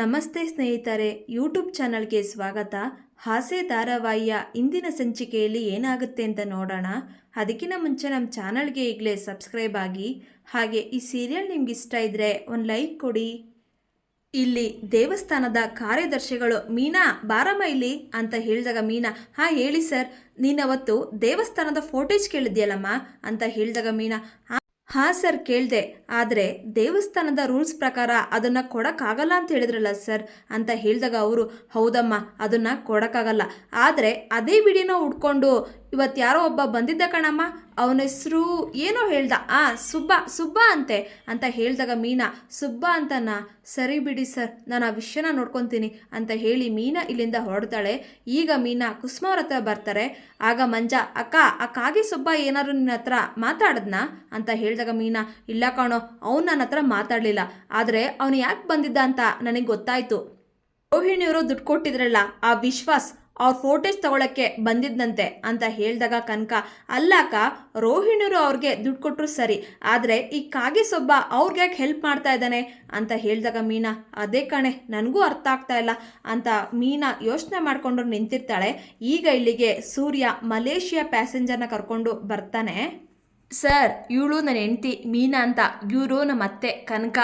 ನಮಸ್ತೆ ಸ್ನೇಹಿತರೆ ಯೂಟ್ಯೂಬ್ ಚಾನಲ್ಗೆ ಸ್ವಾಗತ. ಹಾಸೆ ಧಾರಾವಾಹಿಯ ಇಂದಿನ ಸಂಚಿಕೆಯಲ್ಲಿ ಏನಾಗುತ್ತೆ ಅಂತ ನೋಡೋಣ. ಅದಕ್ಕಿಂತ ಮುಂಚೆ ನಮ್ಮ ಚಾನಲ್ಗೆ ಈಗಲೇ ಸಬ್ಸ್ಕ್ರೈಬ್ ಆಗಿ, ಹಾಗೆ ಈ ಸೀರಿಯಲ್ ನಿಮ್ಗೆ ಇಷ್ಟ ಇದ್ದರೆ ಒಂದು ಲೈಕ್ ಕೊಡಿ. ಇಲ್ಲಿ ದೇವಸ್ಥಾನದ ಕಾರ್ಯದರ್ಶಿಗಳು, ಮೀನಾ, ಬಾರಮ್ಮ ಇಲ್ಲಿ? ಅಂತ ಹೇಳಿದಾಗ, ಮೀನಾ, ಹಾಂ, ಹೇಳಿ ಸರ್. ನೀನವತ್ತು ದೇವಸ್ಥಾನದ ಫೋಟೇಜ್ ಕೇಳಿದ್ಯಲ್ಲಮ್ಮ? ಅಂತ ಹೇಳಿದಾಗ, ಮೀನಾ "ಹಾ- ಸರ್, ಕೇಳಿದೆ. ಆದರೆ ದೇವಸ್ಥಾನದ ರೂಲ್ಸ್ ಪ್ರಕಾರ ಅದನ್ನು ಕೊಡೋಕ್ಕಾಗಲ್ಲ ಅಂತ ಹೇಳಿದ್ರಲ್ಲ ಸರ್ ಅಂತ ಹೇಳಿದಾಗ ಅವರು, ಹೌದಮ್ಮ, ಅದನ್ನು ಕೊಡೋಕ್ಕಾಗಲ್ಲ. ಆದರೆ ಅದೇ ವಿಡಿಯೋನ ಉಡ್ಕೊಂಡು ಇವತ್ತು ಯಾರೋ ಒಬ್ಬ ಬಂದಿದ್ದ ಕಣಮ್ಮ, ಅವನ ಹೆಸರು ಏನೋ ಹೇಳ್ದ. ಆ, ಸುಬ್ಬ ಸುಬ್ಬ ಅಂತೆ ಅಂತ ಹೇಳಿದಾಗ ಮೀನಾ, ಸುಬ್ಬ ಅಂತನಾ ಸರಿ ಬಿಡಿ ಸರ್, ನಾನು ಆ ವಿಷಯನ ನೋಡ್ಕೊತೀನಿ ಅಂತ ಹೇಳಿ ಮೀನಾ ಇಲ್ಲಿಂದ ಹೊರಡ್ತಾಳೆ. ಈಗ ಮೀನಾ ಕುಸುಮ ಅವ್ರ ಹತ್ರ ಬರ್ತಾರೆ. ಆಗ ಮಂಜ, ಅಕ್ಕ, ಆ ಕಾಗೆ ಸುಬ್ಬ ಏನಾದ್ರು ನಿನ್ನ ಹತ್ರ ಮಾತಾಡದ್ನಾ ಅಂತ ಹೇಳಿದಾಗ ಮೀನಾ, ಇಲ್ಲ ಕಾಣೋ, ಅವ್ನು ನನ್ನ ಹತ್ರ ಮಾತಾಡಲಿಲ್ಲ. ಆದರೆ ಅವನು ಯಾಕೆ ಬಂದಿದ್ದ ಅಂತ ನನಗೆ ಗೊತ್ತಾಯಿತು. ರೋಹಿಣಿಯವರು ದುಡ್ಡು ಕೊಟ್ಟಿದ್ರಲ್ಲ, ಆ ವಿಶ್ವಾಸ್ ಅವ್ರ ಫೋಟೋಸ್ ತಗೊಳಕ್ಕೆ ಬಂದಿದ್ದಂತೆ ಅಂತ ಹೇಳಿದಾಗ ಕನಕ ಅಲ್ಲಕ್ಕ ರೋಹಿಣಿಯರು ಅವ್ರಿಗೆ ದುಡ್ಡು ಕೊಟ್ಟರು ಸರಿ, ಆದರೆ ಈ ಕಾಗೆ ಸೊಬ್ಬ ಅವ್ರಿಗೆ ಯಾಕೆ ಹೆಲ್ಪ್ ಮಾಡ್ತಾ ಇದ್ದಾನೆ ಅಂತ ಹೇಳಿದಾಗ ಮೀನಾ, ಅದೇ ಕಣೆ, ನನಗೂ ಅರ್ಥ ಆಗ್ತಾ ಇಲ್ಲ ಅಂತ ಮೀನಾ ಯೋಚನೆ ಮಾಡಿಕೊಂಡು ನಿಂತಿರ್ತಾಳೆ. ಈಗ ಇಲ್ಲಿಗೆ ಸೂರ್ಯ ಮಲೇಷಿಯಾ ಪ್ಯಾಸೆಂಜರ್ನ ಕರ್ಕೊಂಡು ಬರ್ತಾನೆ. ಸರ್, ಇವಳು ನನ್ನ ಹೆಂಡ್ತಿ ಮೀನಾ ಅಂತ, ಇವರು ನಮ್ಮ ಅತ್ತೆ ಕನಕ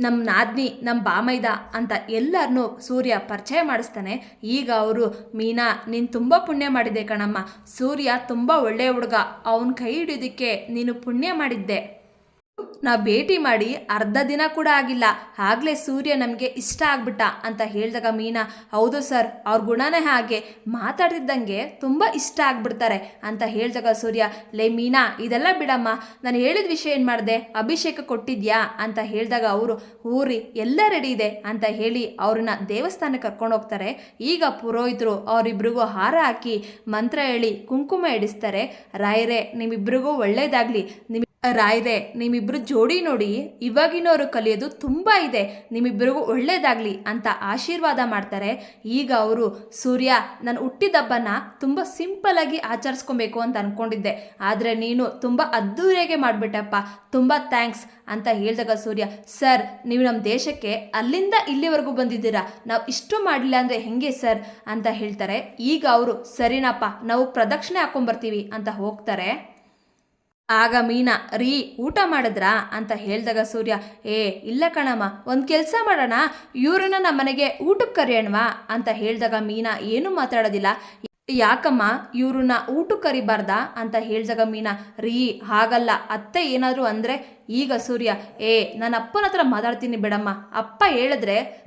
ನಮ್ಮ ನಾದ್ನಿ ನಮ್ಮ ಬಾಮೈದ ಅಂತ ಎಲ್ಲರನ್ನೂ ಸೂರ್ಯ ಪರಿಚಯ ಮಾಡಿಸ್ತಾನೆ. ಈಗ ಅವರು, ಮೀನಾ, ನೀನು ತುಂಬ ಪುಣ್ಯ ಮಾಡಿದೆ ಕಣಮ್ಮ. ಸೂರ್ಯ ತುಂಬ ಒಳ್ಳೆಯ ಹುಡುಗ. ಅವನ ಕೈ ಹಿಡಿಯೋದಕ್ಕೆ ನೀನು ಪುಣ್ಯ ಮಾಡಿದ್ದೆ. ನಾವು ಭೇಟಿ ಮಾಡಿ ಅರ್ಧ ದಿನ ಕೂಡ ಆಗಿಲ್ಲ. ಆಗಲೇ ಸೂರ್ಯ ನಮಗೆ ಇಷ್ಟ ಆಗ್ಬಿಟ್ಟ ಅಂತ ಹೇಳಿದಾಗ ಮೀನಾ, ಹೌದು ಸರ್, ಅವ್ರ ಗುಣನೇ ಹಾಗೆ. ಮಾತಾಡ್ತಿದ್ದಂಗೆ ತುಂಬ ಇಷ್ಟ ಆಗ್ಬಿಡ್ತಾರೆ ಅಂತ ಹೇಳಿದಾಗ ಸೂರ್ಯ, ಲೇ ಮೀನಾ, ಇದೆಲ್ಲ ಬಿಡಮ್ಮ. ನಾನು ಹೇಳಿದ ವಿಷಯ ಏನು ಮಾಡಿದೆ? ಅಭಿಷೇಕ ಕೊಟ್ಟಿದ್ಯಾ? ಅಂತ ಹೇಳಿದಾಗ ಅವರು ಊರಿ ಎಲ್ಲ ರೆಡಿ ಇದೆ ಅಂತ ಹೇಳಿ ಅವ್ರನ್ನ ದೇವಸ್ಥಾನಕ್ಕೆ ಕರ್ಕೊಂಡು ಹೋಗ್ತಾರೆ. ಈಗ ಪುರೋಹಿತರು ಅವರಿಬ್ಬರಿಗೂ ಹಾರ ಹಾಕಿ ಮಂತ್ರ ಹೇಳಿ ಕುಂಕುಮ ಇಡಿಸ್ತಾರೆ. ರಾಯರೇ ನಿಮ್ಮಿಬ್ಬರಿಗೂ ಒಳ್ಳೇದಾಗ್ಲಿ. ನಿಮ್ ರಾಯ್ರೆ ನಿಮ್ಮಿಬ್ಬರು ಜೋಡಿ ನೋಡಿ ಇವಾಗಿನವರು ಕಲಿಯೋದು ತುಂಬ ಇದೆ. ನಿಮ್ಮಿಬ್ಬರಿಗೂ ಒಳ್ಳೇದಾಗಲಿ ಅಂತ ಆಶೀರ್ವಾದ ಮಾಡ್ತಾರೆ. ಈಗ ಅವರು, ಸೂರ್ಯ, ನಾನು ಹುಟ್ಟಿದಬ್ಬನ ತುಂಬ ಸಿಂಪಲಾಗಿ ಆಚರಿಸ್ಕೊಬೇಕು ಅಂತ ಅಂದ್ಕೊಂಡಿದ್ದೆ ಆದರೆ ನೀನು ತುಂಬ ಅದ್ದೂರಿಯಾಗೆ ಮಾಡಿಬಿಟ್ಟಪ್ಪ. ತುಂಬ ಥ್ಯಾಂಕ್ಸ್ ಅಂತ ಹೇಳಿದಾಗ ಸೂರ್ಯ, ಸರ್, ನೀವು ನಮ್ಮ ದೇಶಕ್ಕೆ ಅಲ್ಲಿಂದ ಇಲ್ಲಿವರೆಗೂ ಬಂದಿದ್ದೀರಾ? ನಾವು ಇಷ್ಟು ಮಾಡಲಿಲ್ಲ ಅಂದರೆ ಹೆಂಗೆ ಸರ್? ಅಂತ ಹೇಳ್ತಾರೆ. ಈಗ ಅವರು, ಸರಿನಪ್ಪ, ನಾವು ಪ್ರದಕ್ಷಿಣೆ ಹಾಕೊಂಡ್ಬರ್ತೀವಿ ಅಂತ ಹೋಗ್ತಾರೆ. ಆಗ ಮೀನಾ, ರೀ, ಊಟ ಮಾಡಿದ್ರಾ? ಅಂತ ಹೇಳಿದಾಗ ಸೂರ್ಯ, ಏ, ಇಲ್ಲ ಕಣಮ್ಮ, ಒಂದು ಕೆಲಸ ಮಾಡೋಣ, ಇವ್ರನ್ನ ನಮ್ಮ ಮನೆಗೆ ಊಟಕ್ಕೆ ಕರೆಯೋಣವಾ? ಅಂತ ಹೇಳಿದಾಗ ಮೀನಾ ಏನೂ ಮಾತಾಡೋದಿಲ್ಲ. ಯಾಕಮ್ಮ, ಇವ್ರನ್ನ ಊಟಕ್ಕೆ ಕರಿಬಾರ್ದಾ? ಅಂತ ಹೇಳಿದಾಗ ಮೀನಾ, ರೀ, ಹಾಗಲ್ಲ, ಅತ್ತೆ ಏನಾದರೂ ಅಂದರೆ, ಈಗ ಸೂರ್ಯ, ಏ ನನ್ನ ಅಪ್ಪನ ಹತ್ರ ಮಾತಾಡ್ತೀನಿ ಬಿಡಮ್ಮ. ಅಪ್ಪ ಹೇಳಿದ್ರೆ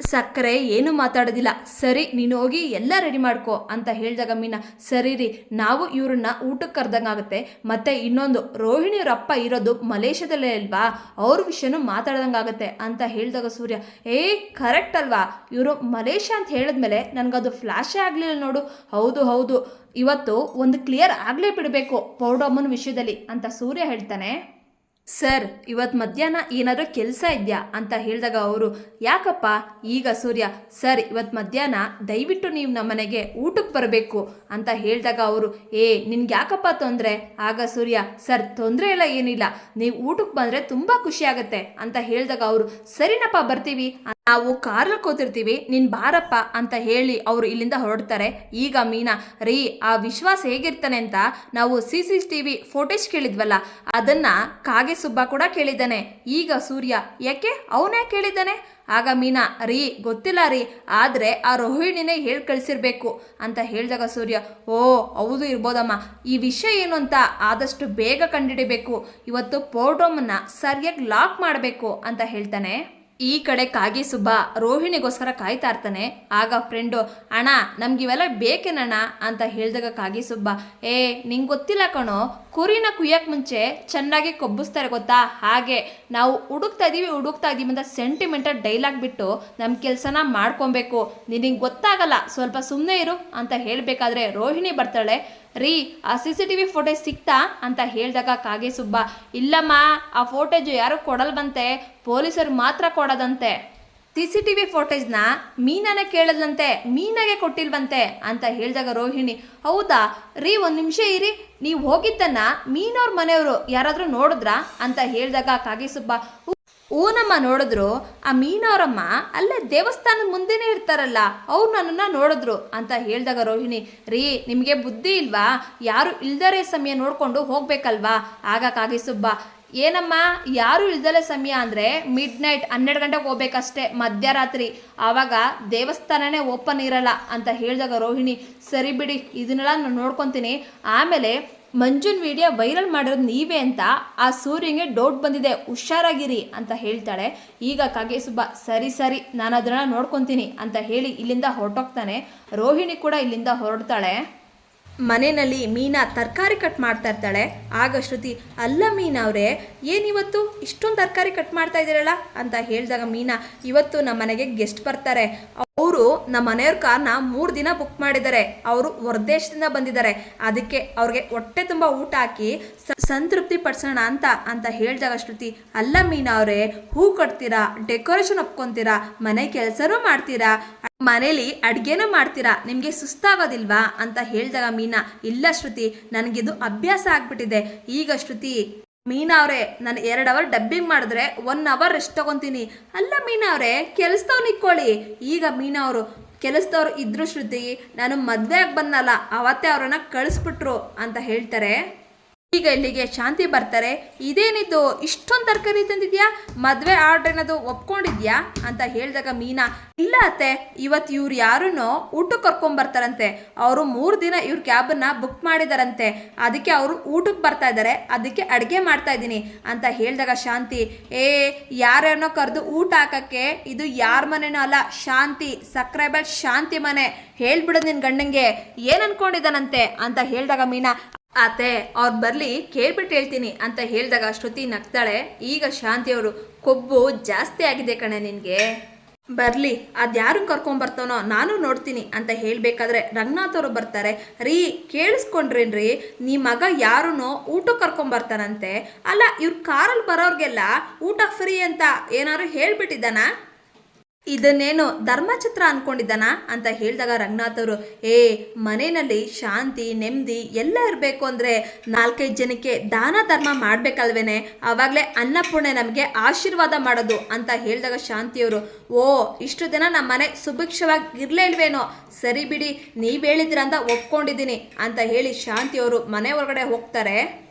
ಸಕ್ಕರೆ ಏನು ಮಾತಾಡೋದಿಲ್ಲ. ಸರಿ, ನೀನು ಹೋಗಿ ಎಲ್ಲ ರೆಡಿ ಮಾಡ್ಕೋ ಅಂತ ಹೇಳಿದಾಗ ಮೀನಾ, ಸರಿ ರೀ, ನಾವು ಇವ್ರನ್ನ ಊಟಕ್ಕೆ ಕರೆದಂಗಾಗುತ್ತೆ ಮತ್ತು ಇನ್ನೊಂದು, ರೋಹಿಣಿಯವ್ರ ಅಪ್ಪ ಇರೋದು ಮಲೇಷ್ಯಾದಲ್ಲೇ ಅಲ್ವಾ? ಅವ್ರ ವಿಷಯನೂ ಮಾತಾಡ್ದಂಗಾಗುತ್ತೆ ಅಂತ ಹೇಳಿದಾಗ ಸೂರ್ಯ, ಏ ಕರೆಕ್ಟ್ ಅಲ್ವಾ? ಇವರು ಮಲೇಷ್ಯಾ ಅಂತ ಹೇಳಿದ್ಮೇಲೆ ನನಗದು ಫ್ಲ್ಯಾಶೇ ಆಗಲಿಲ್ಲ ನೋಡು. ಹೌದು ಹೌದು. ಇವತ್ತು ಒಂದು ಕ್ಲಿಯರ್ ಆಗಲೇ ಬಿಡಬೇಕು ಪೌಡಮ್ಮನ ವಿಷಯದಲ್ಲಿ, ಅಂತ ಸೂರ್ಯ ಹೇಳ್ತಾನೆ. ಸರ್ ಇವತ್ತು ಮಧ್ಯಾಹ್ನ ಏನಾದರೂ ಕೆಲಸ ಇದೆಯಾ? ಅಂತ ಹೇಳಿದಾಗ ಅವರು, ಯಾಕಪ್ಪ? ಈಗ ಸೂರ್ಯ, ಸರ್ ಇವತ್ತು ಮಧ್ಯಾಹ್ನ ದಯವಿಟ್ಟು ನೀವು ನಮ್ಮ ಮನೆಗೆ ಊಟಕ್ಕೆ ಬರಬೇಕು. ಅಂತ ಹೇಳಿದಾಗ ಅವರು, ಏ, ನಿನ್ಗೆ ಯಾಕಪ್ಪ ತೊಂದರೆ? ಆಗ ಸೂರ್ಯ, ಸರ್, ತೊಂದರೆ ಇಲ್ಲ ಏನಿಲ್ಲ. ನೀವು ಊಟಕ್ಕೆ ಬಂದರೆ ತುಂಬ ಖುಷಿ ಆಗುತ್ತೆ. ಅಂತ ಹೇಳಿದಾಗ ಅವರು, ಸರಿನಪ್ಪ, ಬರ್ತೀವಿ. ನಾವು ಕಾರಲ್ಲಿ ಕೂತಿರ್ತೀವಿ ನೀನು ಬಾರಪ್ಪ. ಅಂತ ಹೇಳಿ ಅವರು ಇಲ್ಲಿಂದ ಹೊರಡ್ತಾರೆ. ಈಗ ಮೀನಾ, ರೀ, ಆ ವಿಶ್ವಾಸ ಹೇಗಿರ್ತಾನೆ ಅಂತ ನಾವು C C T V footage ಕೇಳಿದ್ವಲ್ಲ, ಅದನ್ನ ಕಾಗೆ ಸುಬ್ಬ ಕೂಡ ಕೇಳಿದ್ದಾನೆ. ಈಗ ಸೂರ್ಯ, ಯಾಕೆ? ಅವನೇ ಕೇಳಿದ್ದಾನೆ ಆಗ ಮೀನಾ, ರೀ, ಗೊತ್ತಿಲ್ಲ ರೀ, ಆದರೆ ಆ ರೋಹಿಣಿನೇ ಹೇಳಿ ಕಳಿಸಿರ್ಬೇಕು. ಅಂತ ಹೇಳಿದಾಗ ಸೂರ್ಯ, ಓ, ಹೌದು ಇರ್ಬೋದಮ್ಮ. ಈ ವಿಷಯ ಏನು ಅಂತ ಆದಷ್ಟು ಬೇಗ ಕಂಡುಹಿಡಿಬೇಕು. ಇವತ್ತು ಪೋರ್ಟೋಮನ್ನು ಸರಿಯಾಗಿ ಲಾಕ್ ಮಾಡಬೇಕು. ಅಂತ ಹೇಳ್ತಾನೆ. ಈ ಕಡೆ ಕಾಗಿ ಸುಬ್ಬ ರೋಹಿಣಿಗೋಸ್ಕರ ಕಾಯ್ತಾ ಇರ್ತಾನೆ. ಆಗ ಫ್ರೆಂಡು ಅಣ್ಣ, ನಮ್ಗಿವೆಲ್ಲ ಬೇಕೇನಣ್ಣ? ಅಂತ ಹೇಳಿದಾಗ ಕಾಗಿ ಸುಬ್ಬ, ಏ, ನಿಂಗೆ ಗೊತ್ತಿಲ್ಲ ಕಣೋ, ಕುರಿನ ಕುಯ್ಯಕ್ಕೆ ಮುಂಚೆ ಚೆನ್ನಾಗಿ ಕೊಬ್ಬಿಸ್ತಾರೆ ಗೊತ್ತಾ? ಹಾಗೆ ನಾವು ಹುಡುಕ್ತಾ ಇದ್ದೀವಿ ಹುಡುಕ್ತಾ ಇದ್ದೀವಿ ಅಂತ ಸೆಂಟಿಮೆಂಟಲ್ ಡೈಲಾಗ್ ಬಿಟ್ಟು ನಮ್ಮ ಕೆಲಸನ ಮಾಡ್ಕೊಬೇಕು. ನಿನಗೆ ಗೊತ್ತಾಗಲ್ಲ, ಸ್ವಲ್ಪ ಸುಮ್ಮನೆ ಇರು ಅಂತ ಹೇಳಬೇಕಾದ್ರೆ ರೋಹಿಣಿ ಬರ್ತಾಳೆ. ರೀ, ಆ C C T V footage ಸಿಕ್ತಾ ಅಂತ ಹೇಳಿದಾಗ ಕಾಗೆ ಸುಬ್ಬ, ಇಲ್ಲಮ್ಮ, ಆ ಫೋಟೇಜು ಯಾರು ಕೊಡಲ್ವಂತೆ? ಪೊಲೀಸರು ಮಾತ್ರ ಕೊಡದಂತೆ. ಸಿ ಸಿ ಟಿ ವಿ ಫೋಟೇಜ್ನ ಮೀನಾನೇ ಕೇಳದಂತೆ ಮೀನಾಗೆ ಕೊಟ್ಟಿಲ್ವಂತೆ ಅಂತ ಹೇಳಿದಾಗ ರೋಹಿಣಿ, ಹೌದಾ? ರೀ, ಒಂದು ನಿಮಿಷ ಇರಿ, ನೀವು ಹೋಗಿದ್ದನ್ನ ಮೀನವ್ರ ಮನೆಯವರು ಯಾರಾದರೂ ನೋಡಿದ್ರಾ? ಅಂತ ಹೇಳಿದಾಗ ಕಾಗೆ ಸುಬ್ಬ ಊನಮ್ಮ ನೋಡಿದ್ರು, ಆ ಮೀನವರಮ್ಮ ಅಲ್ಲೇ ದೇವಸ್ಥಾನದ ಮುಂದೆನೇ ಇರ್ತಾರಲ್ಲ, ಅವ್ರು ನನ್ನನ್ನು ನೋಡಿದ್ರು ಅಂತ ಹೇಳಿದಾಗ ರೋಹಿಣಿ, ರೀ, ನಿಮಗೆ ಬುದ್ಧಿ ಇಲ್ವಾ? ಯಾರು ಇಲ್ದರೆ ಸಮಯ ನೋಡಿಕೊಂಡು ಹೋಗ್ಬೇಕಲ್ವಾ? ಆಗಕ್ಕಾಗಿ ಸುಬ್ಬ, ಏನಮ್ಮ, ಯಾರು ಇಲ್ದಲೆ ಸಮಯ ಅಂದರೆ ಮಿಡ್ ನೈಟ್ ಹನ್ನೆರಡು ಗಂಟೆಗೆ ಹೋಗ್ಬೇಕಷ್ಟೇ ಮಧ್ಯರಾತ್ರಿ ಆವಾಗ ದೇವಸ್ಥಾನನೇ ಓಪನ್ ಇರಲ್ಲ ಅಂತ ಹೇಳಿದಾಗ ರೋಹಿಣಿ, ಸರಿ ಬಿಡಿ, ಇದನ್ನೆಲ್ಲ ನಾನು ನೋಡ್ಕೊತೀನಿ, ಆಮೇಲೆ ಮಂಜುನ್ ವಿಡಿಯೋ ವೈರಲ್ ಮಾಡಿರೋದು ನೀವೇ ಅಂತ ಆ ಸೂರ್ಯಂಗೆ ಡೌಟ್ ಬಂದಿದೆ. ಹುಷಾರಾಗಿರಿ ಅಂತ ಹೇಳ್ತಾಳೆ. ಈಗ ಕಾಗೇಸುಬ್ಬ ಸರಿ ಸರಿ, ನಾನು ಅದನ್ನ ನೋಡ್ಕೊತೀನಿ ಅಂತ ಹೇಳಿ ಇಲ್ಲಿಂದ ಹೊರಟೋಗ್ತಾನೆ. ರೋಹಿಣಿ ಕೂಡ ಇಲ್ಲಿಂದ ಹೊರಡ್ತಾಳೆ. ಮನೆಯಲ್ಲಿ ಮೀನಾ ತರಕಾರಿ ಕಟ್ ಮಾಡ್ತಾ ಇರ್ತಾಳೆ. ಆಗ ಶ್ರುತಿ, ಅಲ್ಲ ಮೀನಾ ಅವರೇ ಏನಿವತ್ತು ಇಷ್ಟೊಂದು ತರಕಾರಿ ಕಟ್ ಮಾಡ್ತಾ ಇದ್ದೀರಲ್ಲ ಅಂತ ಹೇಳಿದಾಗ ಮೀನಾ, ಇವತ್ತು ನಮ್ಮ ಮನೆಗೆ ಗೆಸ್ಟ್ ಬರ್ತಾರೆ. ಅವರು ನಮ್ಮ ಮನೆಯವ್ರ ಕಾರ್ನ ಮೂರು ದಿನ ಬುಕ್ ಮಾಡಿದ್ದಾರೆ. ಅವರು ಹೊರದೇಶದಿಂದ ಬಂದಿದ್ದಾರೆ. ಅದಕ್ಕೆ ಅವ್ರಿಗೆ ಹೊಟ್ಟೆ ತುಂಬ ಊಟ ಹಾಕಿ ಸಂತೃಪ್ತಿ ಪಡಿಸೋಣ ಅಂತ ಅಂತ ಹೇಳಿದಾಗ ಶ್ರುತಿ, ಅಲ್ಲ ಮೀನಾ ಅವರೇ, ಹೂ ಕಟ್ತೀರಾ? ಡೆಕೋರೇಷನ್ ಒಪ್ಕೊಂತೀರಾ? ಮನೆ ಕೆಲಸನೂ ಮಾಡ್ತೀರಾ? ಮನೇಲಿ ಅಡುಗೆನೂ ಮಾಡ್ತೀರಾ? ನಿಮಗೆ ಸುಸ್ತಾಗೋದಿಲ್ವಾ? ಅಂತ ಹೇಳಿದಾಗ ಮೀನಾ, ಇಲ್ಲ ಶ್ರುತಿ, ನನಗಿದು ಅಭ್ಯಾಸ ಆಗ್ಬಿಟ್ಟಿದೆ. ಈಗ ಶ್ರುತಿ ಮೀನಾ ಅವರೇ, ನಾನು ಎರಡು ಅವರ್ ಡಬ್ಬಿಂಗ್ ಮಾಡಿದ್ರೆ ಒನ್ ಅವರ್ ರೆಸ್ಟ್ ತಗೊತೀನಿ. ಅಲ್ಲ ಮೀನಾ ಅವರೇ ಕೆಲಸದವ್ರು ಇಕ್ಕೊಳ್ಳಿ. ಈಗ ಮೀನಾ ಅವರು, ಕೆಲಸದವ್ರು ಇದ್ರು ಶ್ರುತಿ, ನಾನು ಮದುವೆ ಆಗಿ ಬಂದಲ್ಲ ಅವತ್ತೇ ಅವ್ರನ್ನ ಕಳಿಸ್ಬಿಟ್ರು ಅಂತ ಹೇಳ್ತಾರೆ. ಈಗ ಇಲ್ಲಿಗೆ ಶಾಂತಿ ಬರ್ತಾರೆ. ಇದೇನಿದ್ದು ಇಷ್ಟೊಂದು ತರಕಾರಿ ತಂದಿದ್ಯಾ? ಮದುವೆ ಆರ್ಡರ್ ಏನಾದ್ರು ಒಪ್ಕೊಂಡಿದ್ಯಾ? ಅಂತ ಹೇಳಿದಾಗ ಮೀನಾ, ಇಲ್ಲ ಅತ್ತೆ ಇವತ್ತು ಇವ್ರು ಯಾರನ್ನೋ ಊಟಕ್ಕೆ ಕರ್ಕೊಂಬರ್ತಾರಂತೆ ಅವರು ಮೂರು ದಿನ ಇವ್ರ ಕ್ಯಾಬನ್ನ ಬುಕ್ ಮಾಡಿದಾರಂತೆ. ಅದಕ್ಕೆ ಅವರು ಊಟಕ್ಕೆ ಬರ್ತಾ ಇದ್ದಾರೆ ಅದಕ್ಕೆ ಅಡುಗೆ ಮಾಡ್ತಾ ಇದ್ದೀನಿ ಅಂತ ಹೇಳಿದಾಗ ಶಾಂತಿ, ಏ ಯಾರ್ಯಾರನ್ನೋ ಕರೆದು ಊಟ ಹಾಕಕ್ಕೆ ಇದು ಯಾರ ಮನೆನೂ ಅಲ್ಲ. ಶಾಂತಿ ಸಕ್ರೈಬಲ್ ಶಾಂತಿ ಮನೆ. ಹೇಳ್ಬಿಡೋದು ನಿನ್ನ ಗಂಡಂಗೆ. ಏನು ಅನ್ಕೊಂಡಿದ್ದಾನಂತೆ ಅಂತ ಹೇಳಿದಾಗ ಮೀನಾ ಅತ್ತೆ ಅವ್ರು ಬರಲಿ ಕೇಳ್ಬಿಟ್ಟು ಹೇಳ್ತೀನಿ ಅಂತ ಹೇಳಿದಾಗ ಶ್ರುತಿ ನಗ್ತಾಳೆ. ಈಗ ಶಾಂತಿಯವರು ಕೊಬ್ಬು ಜಾಸ್ತಿ ಆಗಿದೆ ಕಣೆ ನಿನಗೆ. ಬರಲಿ, ಅದ್ಯಾರು ಕರ್ಕೊಂಬರ್ತಾನೋ ನಾನು ನೋಡ್ತೀನಿ ಅಂತ ಹೇಳಬೇಕಾದ್ರೆ ರಂಗನಾಥ್ ಅವರು ಬರ್ತಾರೆ. ರೀ, ಕೇಳಿಸ್ಕೊಂಡ್ರೇನ್ರಿ ನಿಮ್ಮ ಮಗ ಯಾರನ್ನೋ ಊಟಕ್ಕೆ ಕರ್ಕೊಂಬರ್ತಾನಂತೆ. ಅಲ್ಲ, ಇವ್ರ ಕಾರಲ್ಲಿ ಬರೋರಿಗೆಲ್ಲ ಊಟ ಫ್ರೀ ಅಂತ ಏನಾದ್ರು ಹೇಳ್ಬಿಟ್ಟಿದ್ದಾನಾ? ಇದನ್ನೇನು ಧರ್ಮಛತ್ರ ಅನ್ಕೊಂಡಿದ್ದಾನ ಅಂತ ಹೇಳಿದಾಗ ರಂಗನಾಥ್ ಅವರು, ಏ, ಮನೆಯಲ್ಲಿ ಶಾಂತಿ, ನೆಮ್ಮದಿ ಎಲ್ಲ ಇರಬೇಕು ಅಂದರೆ ನಾಲ್ಕೈದು ಜನಕ್ಕೆ ದಾನ ಧರ್ಮ ಮಾಡಬೇಕಲ್ವೇನೆ? ಆವಾಗಲೇ ಅನ್ನಪೂರ್ಣೆ ನಮಗೆ ಆಶೀರ್ವಾದ ಮಾಡೋದು ಅಂತ ಹೇಳಿದಾಗ ಶಾಂತಿಯವರು ಓ, ಇಷ್ಟು ದಿನ ನಮ್ಮ ಮನೆ ಸುಭಿಕ್ಷವಾಗಿ ಇರಲೇ ಇಲ್ವೇನೋ ಸರಿ ಬಿಡಿ, ನೀವು ಹೇಳಿದ್ರ ಅಂತ ಒಪ್ಕೊಂಡಿದ್ದೀನಿ ಅಂತ ಹೇಳಿ ಶಾಂತಿಯವರು ಮನೆ ಹೊರಗಡೆ ಹೋಗ್ತಾರೆ.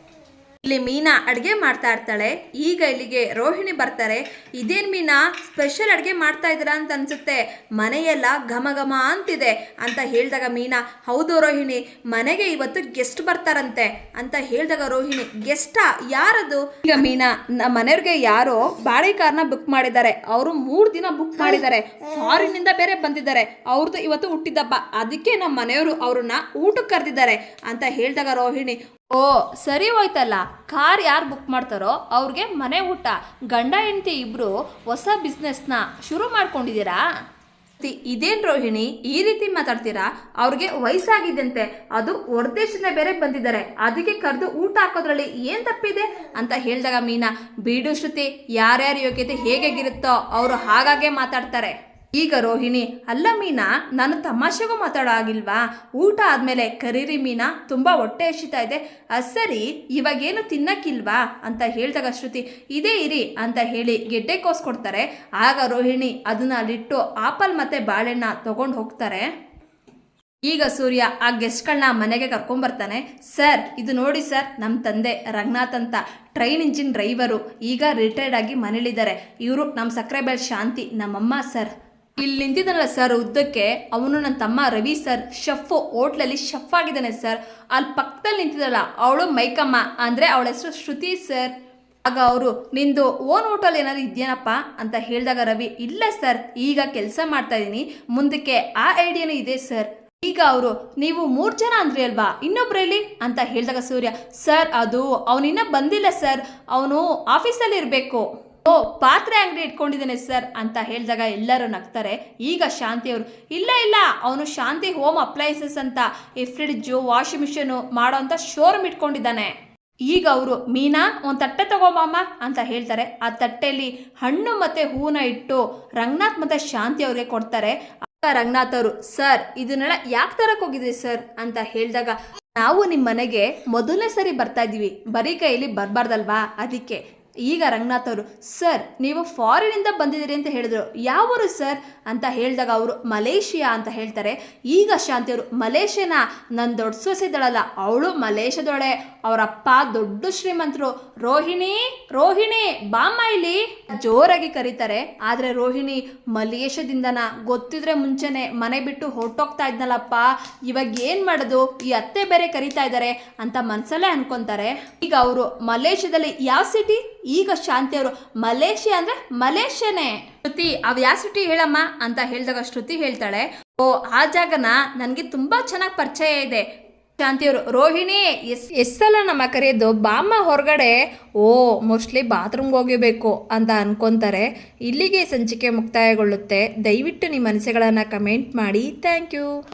ಇಲ್ಲಿ ಮೀನಾ ಅಡುಗೆ ಮಾಡ್ತಾ ಇರ್ತಾಳೆ. ಈಗ ಇಲ್ಲಿಗೆ ರೋಹಿಣಿ ಬರ್ತಾರೆ. ಇದೇನು ಮೀನಾ? ಸ್ಪೆಷಲ್ ಅಡುಗೆ ಮಾಡ್ತಾ ಇದ್ದೀರಾ ಅಂತ ಅನ್ಸುತ್ತೆ. ಮನೆಯೆಲ್ಲ ಘಮ ಘಮ ಅಂತಿದೆ ಅಂತ ಹೇಳಿದಾಗ ಮೀನಾ, ಹೌದು ರೋಹಿಣಿ, ಮನೆಗೆ ಇವತ್ತು ಗೆಸ್ಟ್ ಬರ್ತಾರಂತೆ ಅಂತ ಹೇಳಿದಾಗ ರೋಹಿಣಿ ಗೆಸ್ಟಾ ಯಾರದು? ಈಗ ಮೀನಾ, ನಮ್ಮ ಮನೆಯವ್ರಿಗೆ ಯಾರೋ ಬಾಳೆ ಕಾರ್ನ ಬುಕ್ ಮಾಡಿದ್ದಾರೆ. ಅವರು ಮೂರು ದಿನ ಬುಕ್ ಮಾಡಿದ್ದಾರೆ. ಫಾರಿನ್ನಿಂದ ಬೇರೆ ಬಂದಿದ್ದಾರೆ. ಅವ್ರದ್ದು ಇವತ್ತು ಹುಟ್ಟಿದಬ್ಬ ಅದಕ್ಕೆ ನಮ್ಮ ಮನೆಯವರು ಅವ್ರನ್ನ ಊಟಕ್ಕೆ ಕರೆದಿದ್ದಾರೆ ಅಂತ ಹೇಳಿದಾಗ ರೋಹಿಣಿ ಓ, ಸರಿ ಹೋಯ್ತಲ್ಲ. ಕಾರ್ ಯಾರು ಬುಕ್ ಮಾಡ್ತಾರೋ ಅವ್ರಿಗೆ ಮನೆ ಊಟ. ಗಂಡ, ಹೆಂಡತಿ ಇಬ್ರು ಹೊಸ ಬಿಸ್ನೆಸ್ನ ಶುರು ಮಾಡ್ಕೊಂಡಿದ್ದೀರಾ? ಇದೇನು ರೋಹಿಣಿ? ಈ ರೀತಿ ಮಾತಾಡ್ತೀರಾ? ಅವ್ರಿಗೆ ವಯಸ್ಸಾಗಿದ್ದಂತೆ. ಅದು ಹೊರದೇಶದಿಂದ ಬೇರೆ ಬಂದಿದ್ದಾರೆ. ಅದಕ್ಕೆ ಕರೆದು ಊಟ ಹಾಕೋದ್ರಲ್ಲಿ ಏನು ತಪ್ಪಿದೆ? ಅಂತ ಹೇಳಿದಾಗ ಮೀನಾ, ಬೀಡು ಶ್ರುತಿ, ಯಾರ್ಯಾರ ಯೋಗ್ಯತೆ ಹೇಗಾಗಿರುತ್ತೋ ಅವರು ಹಾಗಾಗೆ ಮಾತಾಡ್ತಾರೆ. ಈಗ ರೋಹಿಣಿ, ಅಲ್ಲ ಮೀನಾ, ನಾನು ತಮಾಷೆಗೂ ಮಾತಾಡೋ ಆಗಿಲ್ವಾ ಊಟ ಆದಮೇಲೆ ಕರೀರಿ ಮೀನಾ, ತುಂಬ ಹೊಟ್ಟೆ ಹಸಿತಾ ಇದೆ. ಸರಿ, ಇವಾಗೇನು ತಿನ್ನಕ್ಕಿಲ್ವಾ? ಅಂತ ಹೇಳಿದಾಗ ಶ್ರುತಿ, ಇದೇ ಇರಿ ಅಂತ ಹೇಳಿ ಗೆಡ್ಡೆ ಕೊಡ್ತಾರೆ. ಆಗ ರೋಹಿಣಿ ಅದನ್ನ ಅಲ್ಲಿಟ್ಟು ಆಪಲ್ ಮತ್ತು ಬಾಳೆಣ್ಣ ತೊಗೊಂಡು ಹೋಗ್ತಾರೆ. ಈಗ ಸೂರ್ಯ ಆ ಗೆಸ್ಟ್ಗಳನ್ನ ಮನೆಗೆ ಕರ್ಕೊಂಬರ್ತಾನೆ ಸರ್, ಇದು ನೋಡಿ ಸರ್ ನಮ್ಮ ತಂದೆ ರಂಗನಾಥ್ ಅಂತ ಟ್ರೈನ್ ಇಂಜಿನ್ ಡ್ರೈವರು, ಈಗ ರಿಟೈರ್ಡ್ ಆಗಿ ಮನೇಲಿದ್ದಾರೆ. ಇವರು ನಮ್ಮ ಸಕ್ರೆಬೆಲ್ ಶಾಂತಿ, ನಮ್ಮಮ್ಮ ಸರ್. ಇಲ್ಲಿ ನಿಂತಿದ್ದಾನಲ್ಲ ಸರ್ ಉದ್ದಕ್ಕೆ, ಅವನು ನನ್ನ ತಮ್ಮ ರವಿ ಸರ್ ಶೆಫ್, ಹೋಟ್ಲಲ್ಲಿ ಶೆಫ್ ಆಗಿದ್ದಾನೆ ಸರ್ ಅಲ್ಲಿ ಪಕ್ಕದಲ್ಲಿ ನಿಂತಿದ್ದಲ್ಲ ಅವಳು ಮೈಕಮ್ಮ, ಅಂದರೆ ಅವಳ ಹೆಸರು ಶ್ರುತಿ ಸರ್ ಆಗ ಅವರು, ನಿಂದು ಓನ್ ಹೋಟೆಲ್ ಏನಾದ್ರು ಇದೆಯೇನಪ್ಪ? ಅಂತ ಹೇಳಿದಾಗ ರವಿ, ಇಲ್ಲ ಸರ್ ಈಗ ಕೆಲಸ ಮಾಡ್ತಾ ಇದ್ದೀನಿ. ಮುಂದಕ್ಕೆ ಆ ಐಡಿಯಾನು ಇದೆ ಸರ್ ಈಗ ಅವರು, ನೀವು ಮೂರು ಜನ ಅಂದ್ರಿ ಅಲ್ವಾ? ಇನ್ನೊಬ್ರಲ್ಲಿ ಅಂತ ಹೇಳಿದಾಗ ಸೂರ್ಯ ಸರ್ ಅದು, ಅವನಿನ್ನ ಬಂದಿಲ್ಲ ಸರ್ ಅವನು ಆಫೀಸಲ್ಲಿ ಇರಬೇಕು. ಓ, ಪಾತ್ರೆ ಅಂಗಡಿ ಇಟ್ಕೊಂಡಿದ್ದೇನೆ ಸರ್ ಅಂತ ಹೇಳಿದಾಗ ಎಲ್ಲರೂ ನಗ್ತಾರೆ. ಈಗ ಶಾಂತಿ ಅವರು, ಇಲ್ಲ ಇಲ್ಲ, ಅವನು ಶಾಂತಿ ಹೋಮ್ ಅಪ್ಲೈನ್ಸಸ್ ಅಂತ ಈ ಫ್ರಿಡ್ಜು, ವಾಷಿಂಗ್ ಮಿಷಿನು ಮಾಡೋ ಅಂತ ಶೋರೂಮ್ ಇಟ್ಕೊಂಡಿದ್ದಾನೆ. ಈಗ ಅವರು, ಮೀನಾ, ಒಂದು ತಟ್ಟೆ ತಗೋಬಾಮ ಅಂತ ಹೇಳ್ತಾರೆ. ಆ ತಟ್ಟೆಯಲ್ಲಿ ಹಣ್ಣು ಮತ್ತು ಹೂವನ್ನ ಇಟ್ಟು ರಂಗನಾಥ್ ಮತ್ತು ಶಾಂತಿ ಅವ್ರಿಗೆ ಕೊಡ್ತಾರೆ. ರಂಗನಾಥ್ ಅವರು, ಸರ್, ಇದನ್ನೆಲ್ಲ ಯಾಕೆ ತರಕ್ಕೆ ಸರ್? ಅಂತ ಹೇಳಿದಾಗ ನಾವು ನಿಮ್ಮ ಮನೆಗೆ ಮೊದಲನೇ ಸರಿ ಬರ್ತಾ ಇದ್ದೀವಿ. ಬರೀ ಕೈಯಲ್ಲಿ ಬರಬಾರ್ದಲ್ವಾ? ಅದಕ್ಕೆ ಈಗ ರಂಗನಾಥ್ ಅವರು, ಸರ್, ನೀವು ಫಾರಿನಿಂದ ಬಂದಿದ್ದೀರಿ ಅಂತ ಹೇಳಿದ್ರು. ಯಾವರು, ಸರ್? ಅಂತ ಹೇಳಿದಾಗ ಅವರು, ಮಲೇಷಿಯಾ ಅಂತ ಹೇಳ್ತಾರೆ. ಈಗ ಶಾಂತಿ ಅವರು, ಮಲೇಷ್ಯಾನ ನನ್ನ ದೊಡ್ಡ ಸೊಸೆ ಇದ್ದಾಳಲ್ಲ ಅವಳು ಮಲೇಷ್ಯಾದೊಳೆ ಅವರಪ್ಪ ದೊಡ್ಡ ಶ್ರೀಮಂತರು. ರೋಹಿಣಿ ರೋಹಿಣಿ ಬಾಮ್ಮ ಇಲ್ಲಿ ಜೋರಾಗಿ ಕರೀತಾರೆ. ಆದರೆ ರೋಹಿಣಿ ಮಲೇಷ್ಯಾದಿಂದನ? ಗೊತ್ತಿದ್ರೆ ಮುಂಚೆನೆ ಮನೆ ಬಿಟ್ಟು ಹೊರಟೋಗ್ತಾ ಇದ್ನಲ್ಲಪ್ಪ. ಇವಾಗ ಏನು ಮಾಡೋದು? ಈ ಅತ್ತೆ ಬೇರೆ ಕರೀತಾ ಇದ್ದಾರೆ ಅಂತ ಮನಸ್ಸಲ್ಲೇ ಅನ್ಕೊಂತಾರೆ. ಈಗ ಅವರು, ಮಲೇಷ್ಯಾದಲ್ಲಿ ಯಾವ ಸಿಟಿ ಈಗ ಶಾಂತಿ ಅವರು ಮಲೇಷ್ಯಾ ಅಂದ್ರೆ ಮಲೇಷ್ಯಾನೇ. ಶ್ರುತಿ, ಅವ್ ಯಾವ ಸಿಟಿ ಹೇಳಮ್ಮ ಅಂತ ಹೇಳಿದಾಗ ಶ್ರುತಿ ಹೇಳ್ತಾಳೆ. ಓ, ಆ ಜಾಗನ ನನಗೆ ತುಂಬಾ ಚೆನ್ನಾಗಿ ಪರಿಚಯ ಇದೆ. ಶಾಂತಿಯವರು ರೋಹಿಣಿ, ಎಸ್, ಎಸ್ಸಲ್ಲ ನಮ್ಮ ಕರೆಯೋದು ಬಾಮ್ಮ ಹೊರಗಡೆ, ಓ, ಮೋಸ್ಟ್ಲಿ ಬಾತ್ರೂಮ್ಗೆ ಹೋಗಿಬೇಕು ಅಂತ ಅನ್ಕೊಂತಾರೆ. ಇಲ್ಲಿಗೆ ಸಂಚಿಕೆ ಮುಕ್ತಾಯಗೊಳ್ಳುತ್ತೆ. ದಯವಿಟ್ಟು ನಿಮ್ಮ ಮನಸ್ಸುಗಳನ್ನು ಕಮೆಂಟ್ ಮಾಡಿ. Thank you.